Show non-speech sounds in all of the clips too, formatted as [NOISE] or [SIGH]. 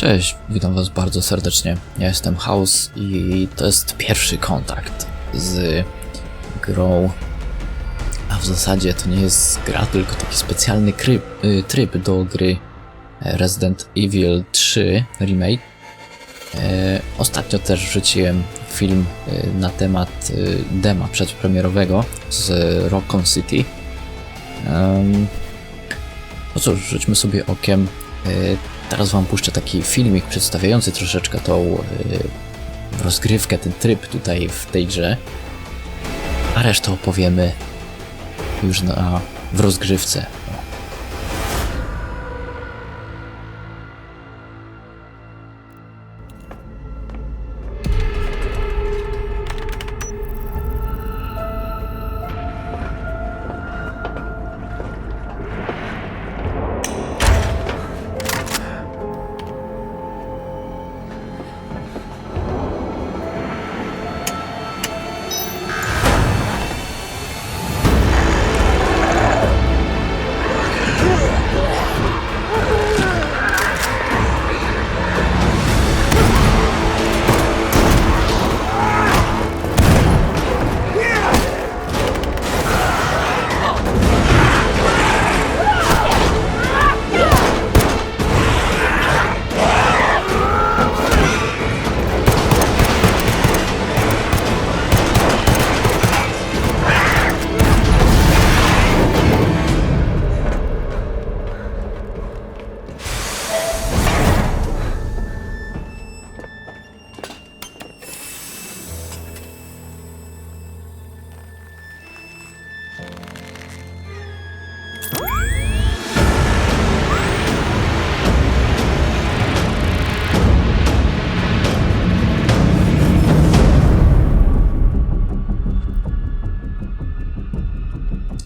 Cześć, witam was bardzo serdecznie. Ja jestem House i to jest pierwszy kontakt z grą. A w zasadzie to nie jest gra, tylko taki specjalny kryb, y, tryb do gry Resident Evil 3 Remake. E, ostatnio też wrzuciłem film y, na temat y, dema przedpremierowego z Rockon City. No cóż, rzućmy sobie okiem. Teraz wam puszczę taki filmik przedstawiający troszeczkę tą y, rozgrywkę, ten tryb tutaj w tej grze. A resztę opowiemy już na, w rozgrywce.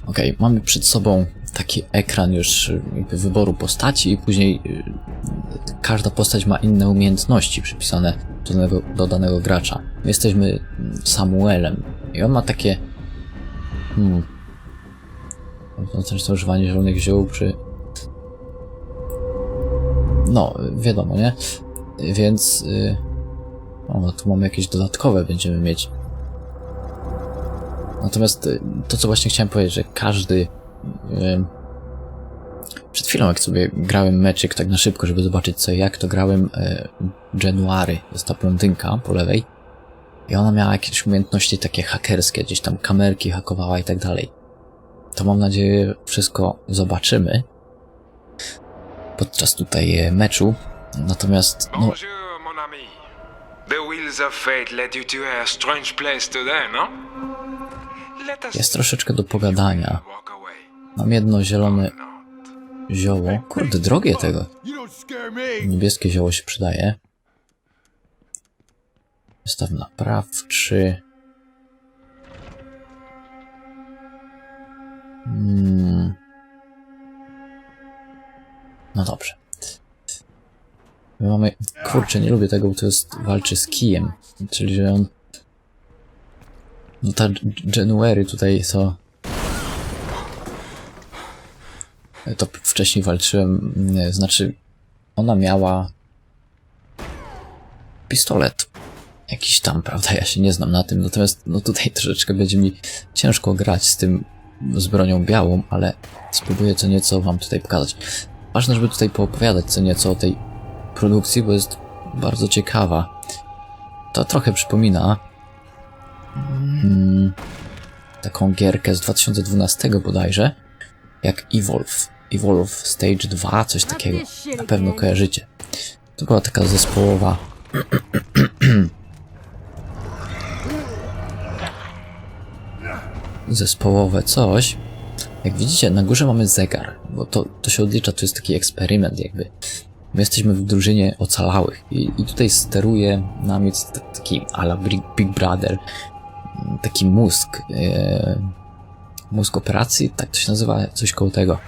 Okej, mamy przed sobą taki ekran już y, jakby wyboru postaci i później y, każda postać ma inne umiejętności przypisane do danego, do danego gracza. My jesteśmy mm, Samuelem i on ma takie hmm to używanie zielonych ziół przy no, wiadomo, nie? Więc y, o, no tu mamy jakieś dodatkowe będziemy mieć Natomiast y, to, co właśnie chciałem powiedzieć, że każdy. y, Przed chwilą, jak sobie grałem meczyk tak na szybko, żeby zobaczyć co jak, to grałem y, January, jest ta blondynka po lewej. I ona miała jakieś umiejętności takie hakerskie, gdzieś tam kamerki hakowała i tak dalej. To mam nadzieję, wszystko zobaczymy podczas tutaj meczu. Natomiast, no. The wheels of fate led you to a strange place today, no? Jest troszeczkę do pogadania. Mam jedno zielone zioło. Kurde, drogie tego. Niebieskie zioło się przydaje. Zestaw naprawczy. Hmm. No dobrze. My mamy... Kurczę, nie lubię tego, bo to jest... Walczy z kijem. Czyli, że on... No ta January tutaj to... To wcześniej walczyłem, znaczy ona miała pistolet. Jakiś tam, prawda? Ja się nie znam na tym, natomiast no tutaj troszeczkę będzie mi ciężko grać z tym, z bronią białą, ale spróbuję co nieco wam tutaj pokazać. Ważne, żeby tutaj poopowiadać co nieco o tej produkcji, bo jest bardzo ciekawa. To trochę przypomina mm, taką gierkę z 2012 bodajże, jak Evolve. Evolve Stage 2, coś takiego. Na pewno kojarzycie. To była taka zespołowa. [CLEARS THROAT] zespołowe coś. Jak widzicie, na górze mamy zegar, bo to, to się odlicza, to jest taki eksperyment jakby. My jesteśmy w drużynie ocalałych i, i tutaj steruje nami taki ala Big Brother, taki mózg, e, mózg operacji, tak to się nazywa, coś koło tego.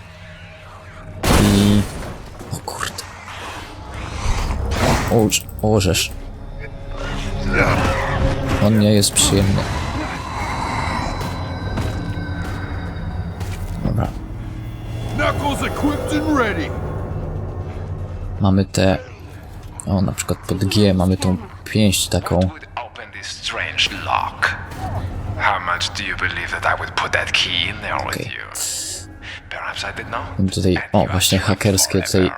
I... O kurde. O, orzesz. On nie jest przyjemny. Dobra. Mamy te O, na przykład pod G mamy tą pięść taką. How much do you believe that I would put that key in there with you? Perhaps I did not. Mam tutaj, o, właśnie hakerskie tutaj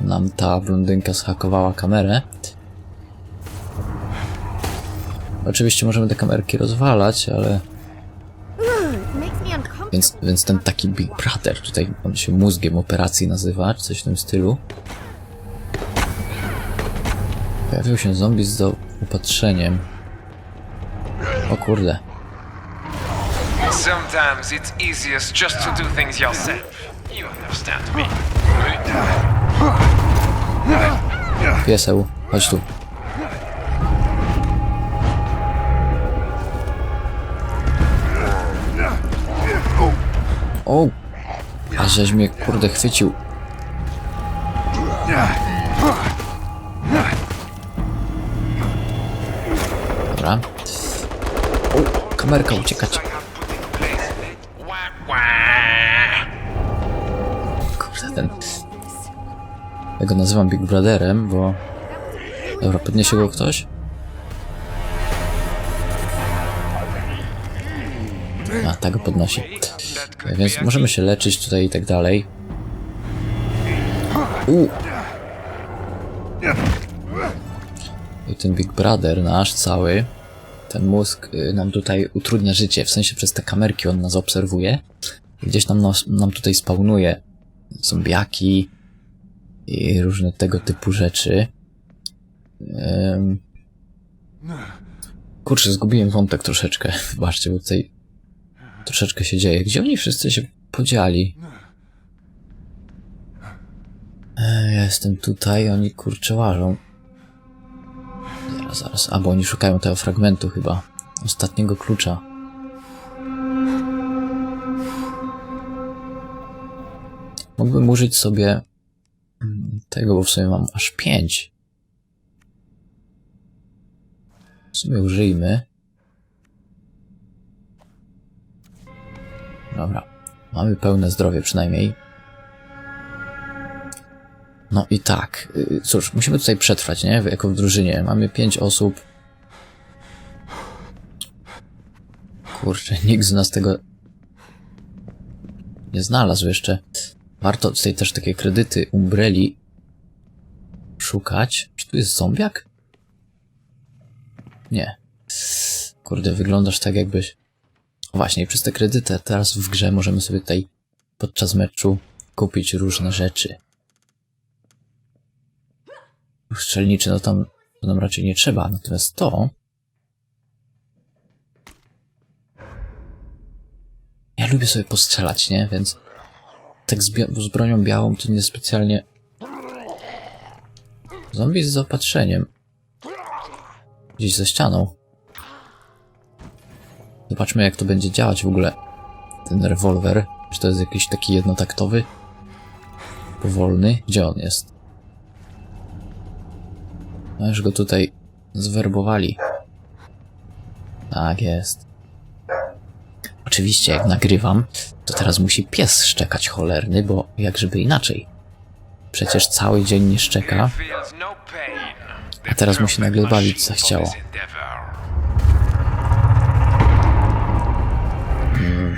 nam ta blondynka zhakowała kamerę. Oczywiście możemy te kamerki rozwalać, ale... Więc, więc ten taki Big Brother, tutaj on się mózgiem operacji nazywa, czy coś w tym stylu. Pojawił się zombie z upatrzeniem. O kurde. Sometimes it's easiest just to do things yourself. You understand me. Pieseł, chodź tu. O! A żeś mnie kurde chwycił. O, kamerka uciekać. Kurde, ten... Ja go nazywam Big Brotherem, bo... Dobra, podniesie go ktoś? A, tak go podnosi. Więc możemy się leczyć tutaj i tak dalej. U. I ten Big Brother nasz cały, ten mózg y, nam tutaj utrudnia życie, w sensie przez te kamerki on nas obserwuje. I Gdzieś nam, nam tutaj spawnuje zombiaki i różne tego typu rzeczy. Ym... Kurczę, zgubiłem wątek troszeczkę. [LAUGHS] Wybaczcie, bo tutaj troszeczkę się dzieje. Gdzie oni wszyscy się podzieli? E, Ja jestem tutaj, oni kurczę łażą. Zaraz, zaraz. A, bo oni szukają tego fragmentu chyba. Ostatniego klucza. Mógłbym użyć sobie mm, tego, bo w sumie mam aż pięć. W sumie użyjmy. Dobra. Mamy pełne zdrowie przynajmniej. No i tak. y, Cóż, musimy tutaj przetrwać, nie? Jako w drużynie. Mamy pięć osób. Kurczę, nikt z nas tego nie znalazł jeszcze. Warto tutaj też takie kredyty Umbrelli szukać. Czy tu jest zombiak? Nie. Kurde, wyglądasz tak jakbyś... Właśnie, i przez te kredyty teraz w grze możemy sobie tutaj podczas meczu kupić różne rzeczy. Strzelniczy, no tam, to nam raczej nie trzeba, natomiast to... Ja lubię sobie postrzelać, nie? Więc tak z, z bronią białą to niespecjalnie... Zombie z zaopatrzeniem. Gdzieś za ścianą. Zobaczmy jak to będzie działać w ogóle. Ten rewolwer. Czy to jest jakiś taki jednotaktowy? Powolny? Gdzie on jest? No już go tutaj zwerbowali. Tak jest. Oczywiście jak nagrywam, to teraz musi pies szczekać cholerny, bo jak żeby inaczej. Przecież cały dzień nie szczeka. A teraz mu się nagle bawić zachciało. endeavor.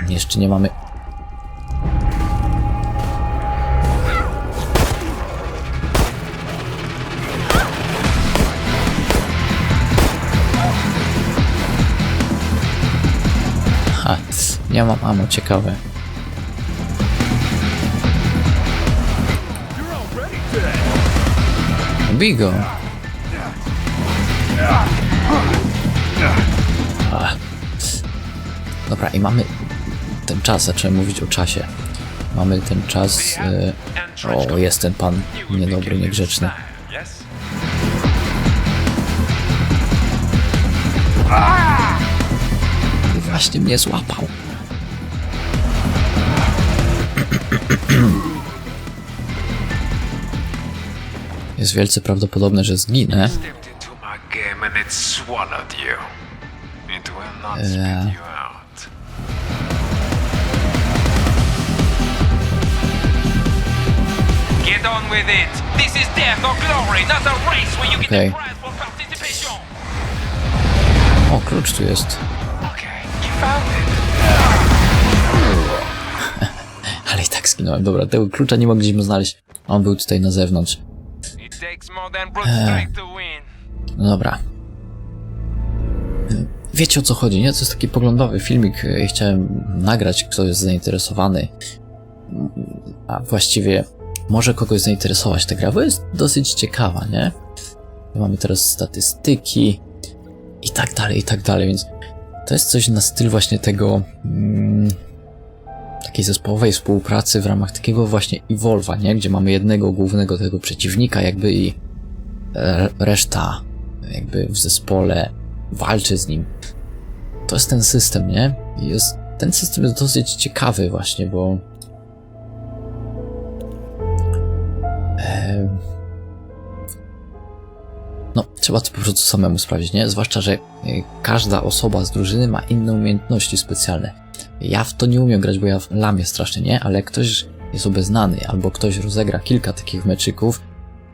Jeszcze nie mamy... nie mam amo, ciekawe. Bigo! A. Dobra, i mamy ten czas, zacząłem mówić o czasie. Mamy ten czas. E, o, jest ten pan niedobry, niegrzeczny. I właśnie mnie złapał. [CLEARS THROAT] Jest wielce prawdopodobne, że zginę. Stepped into my game and it Zginąłem. Dobra, tego klucza nie mogliśmy znaleźć. On był tutaj na zewnątrz. Win. No dobra. Wiecie o co chodzi, nie? To jest taki poglądowy filmik. e, Chciałem nagrać, kto jest zainteresowany. A właściwie może kogoś zainteresować ta gra, bo jest dosyć ciekawa, nie? Mamy teraz statystyki i tak dalej, i tak dalej, więc to jest coś na styl właśnie tego mm, takiej zespołowej współpracy w ramach takiego właśnie Evolve'a, nie? Gdzie mamy jednego głównego tego przeciwnika jakby i e, reszta jakby w zespole walczy z nim. To jest ten system, nie? Jest, ten system jest dosyć ciekawy właśnie, bo no, trzeba to po prostu samemu sprawdzić, nie? Zwłaszcza, że e, każda osoba z drużyny ma inne umiejętności specjalne. Ja w to nie umiem grać, bo ja lamię strasznie, nie? Ale ktoś jest obeznany, albo ktoś rozegra kilka takich meczyków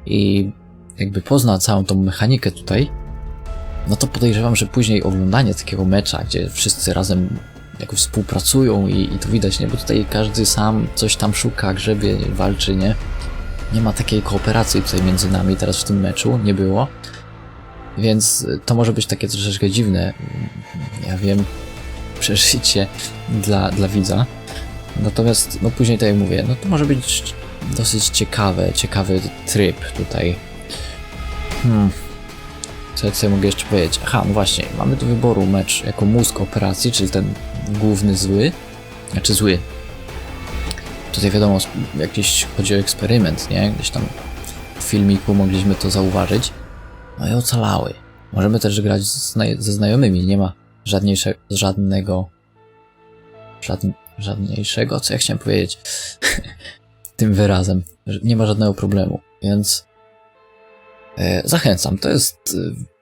i jakby pozna całą tą mechanikę tutaj, no to podejrzewam, że później oglądanie takiego mecza, gdzie wszyscy razem jakoś współpracują i, i to widać, nie? Bo tutaj każdy sam coś tam szuka, grzebie, walczy, nie? Nie ma takiej kooperacji tutaj między nami teraz w tym meczu, nie było. Więc to może być takie troszeczkę dziwne, ja wiem, przeżycie dla, dla widza. Natomiast, no później tak jak mówię, no to może być dosyć ciekawe, ciekawy tryb tutaj. Hmm. Co ja mogę jeszcze powiedzieć? Aha, no właśnie, mamy do wyboru mecz jako mózg operacji, czyli ten główny zły, znaczy zły. Tutaj wiadomo, jakiś chodzi o eksperyment, nie? Gdzieś tam w filmiku mogliśmy to zauważyć. No i ocalały. Możemy też grać ze znajomymi, nie ma żadniejsze, żadnego, żadn, żadniejszego, co ja chciałem powiedzieć? [LAUGHS] Tym wyrazem, nie ma żadnego problemu, więc e, zachęcam, to jest e,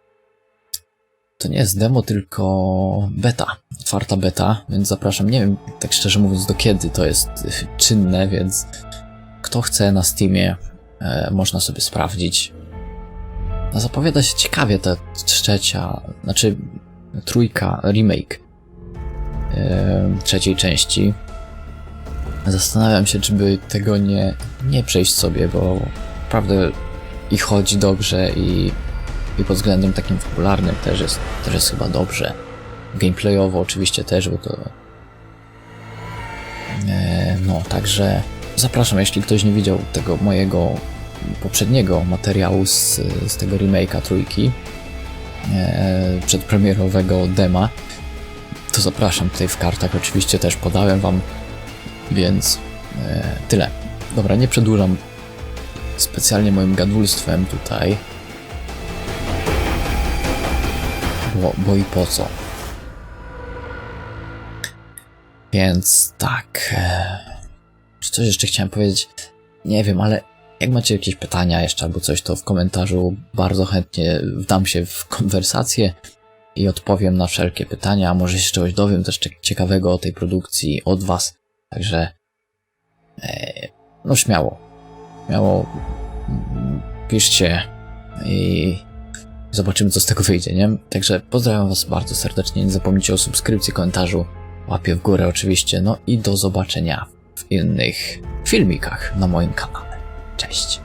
to nie jest demo, tylko beta, otwarta beta, więc zapraszam, nie wiem tak szczerze mówiąc do kiedy to jest e, czynne, więc kto chce na Steamie e, można sobie sprawdzić. No, zapowiada się ciekawie ta trzecia, znaczy trójka, remake trzeciej części. Zastanawiam się, czy by tego nie, nie przejść sobie, bo naprawdę i chodzi dobrze i, i pod względem takim fabularnym też jest, też jest chyba dobrze. Gameplayowo oczywiście też, bo to... E, no, także zapraszam, jeśli ktoś nie widział tego mojego poprzedniego materiału z, z tego remake'a trójki, przedpremierowego dema, to zapraszam tutaj w kartach, oczywiście też podałem wam, więc e, tyle. Dobra, nie przedłużam specjalnie moim gadulstwem tutaj, bo, bo i po co. Więc tak. e, Czy coś jeszcze chciałem powiedzieć? Nie wiem, ale jak macie jakieś pytania jeszcze albo coś, to w komentarzu bardzo chętnie wdam się w konwersację i odpowiem na wszelkie pytania, a może się czegoś dowiem też cie- ciekawego o tej produkcji od was. Także e, no śmiało. Śmiało mm, piszcie i zobaczymy co z tego wyjdzie, nie? Także pozdrawiam was bardzo serdecznie, nie zapomnijcie o subskrypcji, komentarzu, łapie w górę oczywiście, no i do zobaczenia w innych filmikach na moim kanale. Cześć.